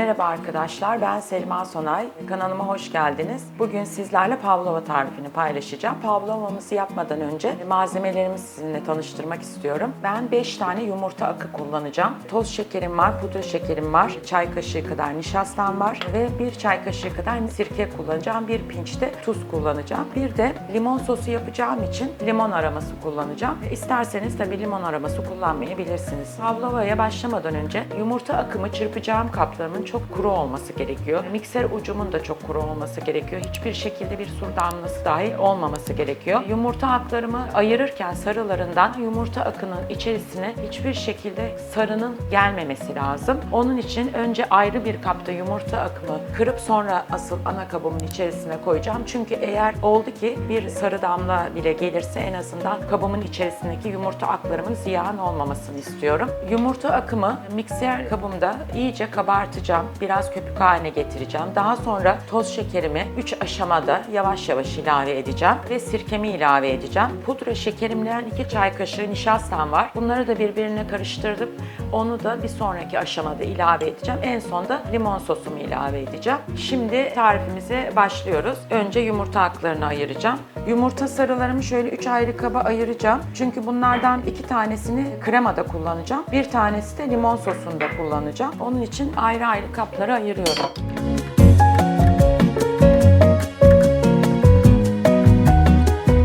Merhaba arkadaşlar, ben Selma Sonay. Kanalıma hoş geldiniz. Bugün sizlerle pavlova tarifini paylaşacağım. Pavlovamızı yapmadan önce malzemelerimi sizinle tanıştırmak istiyorum. Ben 5 tane yumurta akı kullanacağım. Toz şekerim var, pudra şekerim var, çay kaşığı kadar nişastam var ve bir çay kaşığı kadar sirke kullanacağım. Bir pinç de tuz kullanacağım. Bir de limon sosu yapacağım için limon aroması kullanacağım. İsterseniz tabii limon aroması kullanmayabilirsiniz. Pavlovaya başlamadan önce yumurta akımı çırpacağım kaplarımın çok kuru olması gerekiyor. Mikser ucumun da çok kuru olması gerekiyor. Hiçbir şekilde bir sur damlası dahil olmaması gerekiyor. Yumurta aklarımı ayırırken sarılarından yumurta akının içerisine hiçbir şekilde sarının gelmemesi lazım. Onun için önce ayrı bir kapta yumurta akımı kırıp sonra asıl ana kabımın içerisine koyacağım. Çünkü eğer oldu ki bir sarı damla bile gelirse en azından kabımın içerisindeki yumurta aklarımın ziyan olmamasını istiyorum. Yumurta akımı mikser kabımda iyice kabartacağım. Biraz köpük haline getireceğim. Daha sonra toz şekerimi 3 aşamada yavaş yavaş ilave edeceğim ve sirkemi ilave edeceğim. Pudra şekerimden 2 çay kaşığı nişastam var. Bunları da birbirine karıştırıp onu da bir sonraki aşamada ilave edeceğim. En sonda limon sosumu ilave edeceğim. Şimdi tarifimize başlıyoruz. Önce yumurta aklarını ayıracağım. Yumurta sarılarımı şöyle 3 ayrı kaba ayıracağım. Çünkü bunlardan iki tanesini kremada kullanacağım. Bir tanesi de limon sosunda kullanacağım. Onun için ayrı ayrı kaplara ayırıyorum.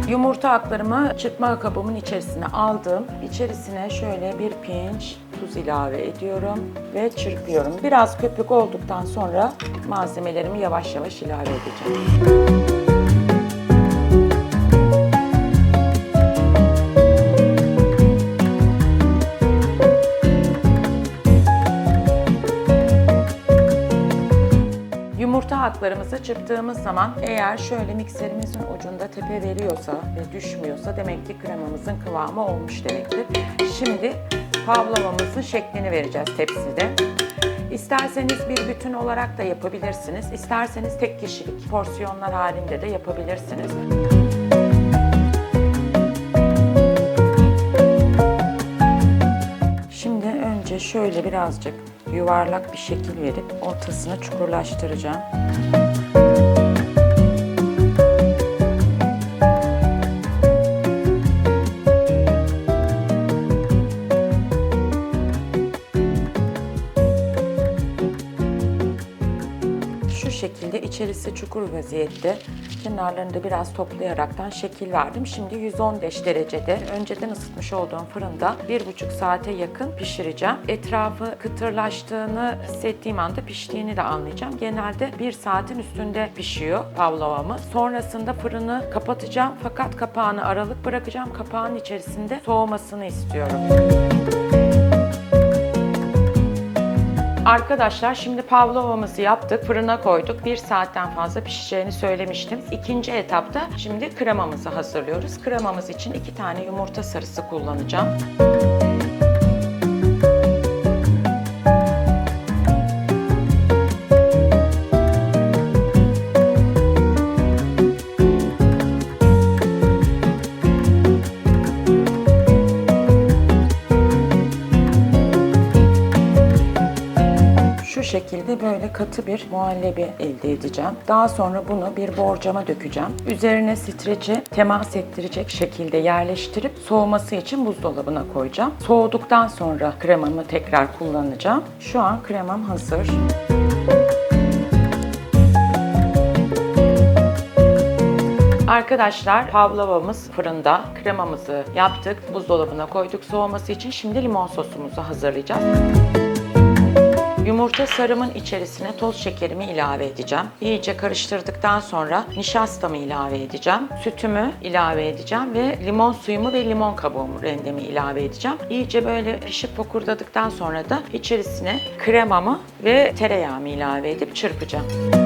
Yumurta aklarımı çırpma kabımın içerisine aldım. İçerisine şöyle bir pinç tuz ilave ediyorum ve çırpıyorum. Biraz köpük olduktan sonra malzemelerimi yavaş yavaş ilave edeceğim. Yumurta haklarımızı çırptığımız zaman eğer şöyle mikserimizin ucunda tepe veriyorsa ve düşmüyorsa demek ki kremamızın kıvamı olmuş demektir. Şimdi pavlovamızın şeklini vereceğiz tepside. İsterseniz bir bütün olarak da yapabilirsiniz. İsterseniz tek kişilik porsiyonlar halinde de yapabilirsiniz. Şimdi önce şöyle birazcık yuvarlak bir şekil verip ortasını çukurlaştıracağım. Şekilde içerisi çukur vaziyette kenarlarını da biraz toplayaraktan şekil verdim. Şimdi 115 derecede önceden ısıtmış olduğum fırında 1,5 saate yakın pişireceğim. Etrafı kıtırlaştığını hissettiğim anda piştiğini de anlayacağım. Genelde 1 saatin üstünde pişiyor pavlovamız. Sonrasında fırını kapatacağım fakat kapağını aralık bırakacağım. Kapağın içerisinde soğumasını istiyorum. Arkadaşlar şimdi pavlovamızı yaptık, fırına koyduk. Bir saatten fazla pişeceğini söylemiştim. İkinci etapta şimdi kremamızı hazırlıyoruz. Kremamız için iki tane yumurta sarısı kullanacağım. Şu şekilde böyle katı bir muhallebi elde edeceğim. Daha sonra bunu bir borcama dökeceğim. Üzerine streci temas ettirecek şekilde yerleştirip soğuması için buzdolabına koyacağım. Soğuduktan sonra kremamı tekrar kullanacağım. Şu an kremam hazır. Arkadaşlar pavlovamız fırında. Kremamızı yaptık. Buzdolabına koyduk soğuması için. Şimdi limon sosumuzu hazırlayacağız. Yumurta sarımın içerisine toz şekerimi ilave edeceğim. İyice karıştırdıktan sonra nişastamı ilave edeceğim. Sütümü ilave edeceğim ve limon suyumu ve limon kabuğumu rendemi ilave edeceğim. İyice böyle pişip fokurdadıktan sonra da içerisine kremamı ve tereyağımı ilave edip çırpacağım.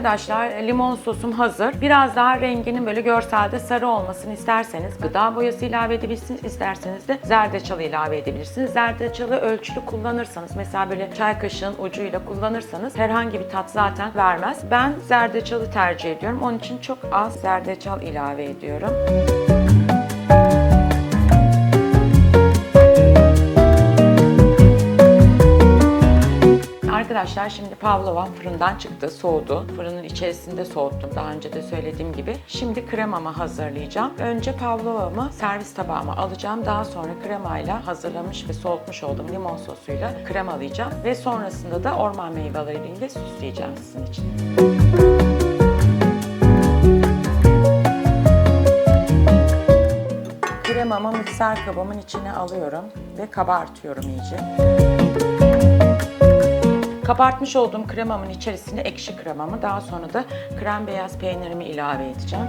Arkadaşlar limon sosum hazır. Biraz daha renginin böyle görselde sarı olmasını isterseniz gıda boyası ilave edebilirsiniz. İsterseniz de zerdeçal ilave edebilirsiniz. Zerdeçalı ölçülü kullanırsanız mesela böyle çay kaşığın ucuyla kullanırsanız herhangi bir tat zaten vermez. Ben zerdeçalı tercih ediyorum. Onun için çok az zerdeçal ilave ediyorum. Arkadaşlar şimdi pavlovam fırından çıktı, soğudu. Fırının içerisinde soğuttum daha önce de söylediğim gibi. Şimdi kremamı hazırlayacağım. Önce pavlovamı servis tabağıma alacağım. Daha sonra kremayla hazırlamış ve soğutmuş olduğum limon sosuyla kremalayacağım. Ve sonrasında da orman meyveleriyle süsleyeceğim sizin için. Kremamı mikser kabımın içine alıyorum ve kabartıyorum iyice. Kabartmış olduğum kremamın içerisine ekşi kremamı, daha sonra da krem beyaz peynirimi ilave edeceğim.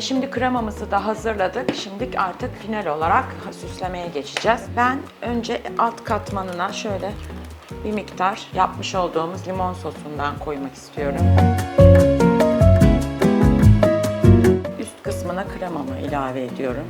Şimdi kremamızı da hazırladık. Şimdi artık final olarak süslemeye geçeceğiz. Ben önce alt katmanına şöyle bir miktar yapmış olduğumuz limon sosundan koymak istiyorum. Üst kısmına kremamı ilave ediyorum.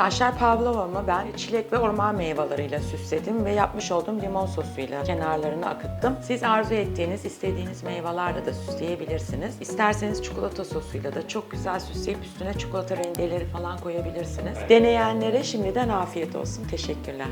Arkadaşlar pavlovamı ben çilek ve orman meyveleriyle süsledim ve yapmış olduğum limon sosuyla kenarlarını akıttım. Siz arzu ettiğiniz, istediğiniz meyvelerle de süsleyebilirsiniz. İsterseniz çikolata sosuyla da çok güzel süsleyip üstüne çikolata rendeleri falan koyabilirsiniz. Deneyenlere şimdiden afiyet olsun. Teşekkürler.